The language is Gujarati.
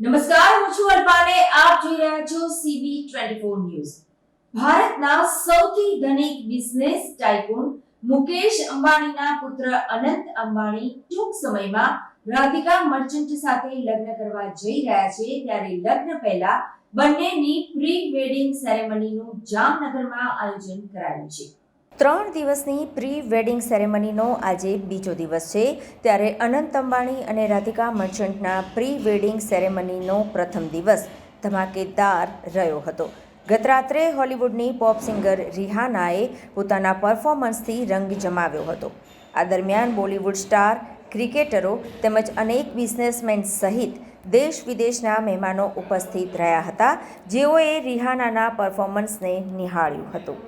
નમસ્કાર, હું છું અલ્પાને. આપ જોઈ રહ્યા છો સીબી 24 ન્યૂઝ. ભારતના સૌથી ધનિક બિઝનેસ ટાઇકૂન મુકેશ અંબાણીના પુત્ર અનંત અંબાણી ટૂંક સમયમાં રાધિકા મર્ચન્ટ સાથે લગ્ન કરવા જઈ રહ્યા છે. ત્યારે લગ્ન પહેલા બંનેની પ્રી વેડિંગ સેરેમનીનું જામનગરમાં આયોજન કરાયું છે. ત્રણ દિવસની પ્રી વેડિંગ સેરેમનીનો આજે બીજો દિવસ છે. ત્યારે અનંત અંબાણી અને રાધિકા મર્ચન્ટના પ્રી વેડિંગ સેરેમનીનો પ્રથમ દિવસ ધમાકેદાર રહ્યો હતો. ગત રાત્રે હોલિવૂડની પોપ સિંગર રિહાનાએ પોતાના પરફોર્મન્સથી રંગ જમાવ્યો હતો. આ દરમિયાન બોલિવૂડ સ્ટાર, ક્રિકેટરો તેમજ અનેક બિઝનેસમેન સહિત દેશ વિદેશના મહેમાનો ઉપસ્થિત રહ્યા હતા. જેઓએ રિહાનાના પરફોર્મન્સને નિહાળ્યું હતું.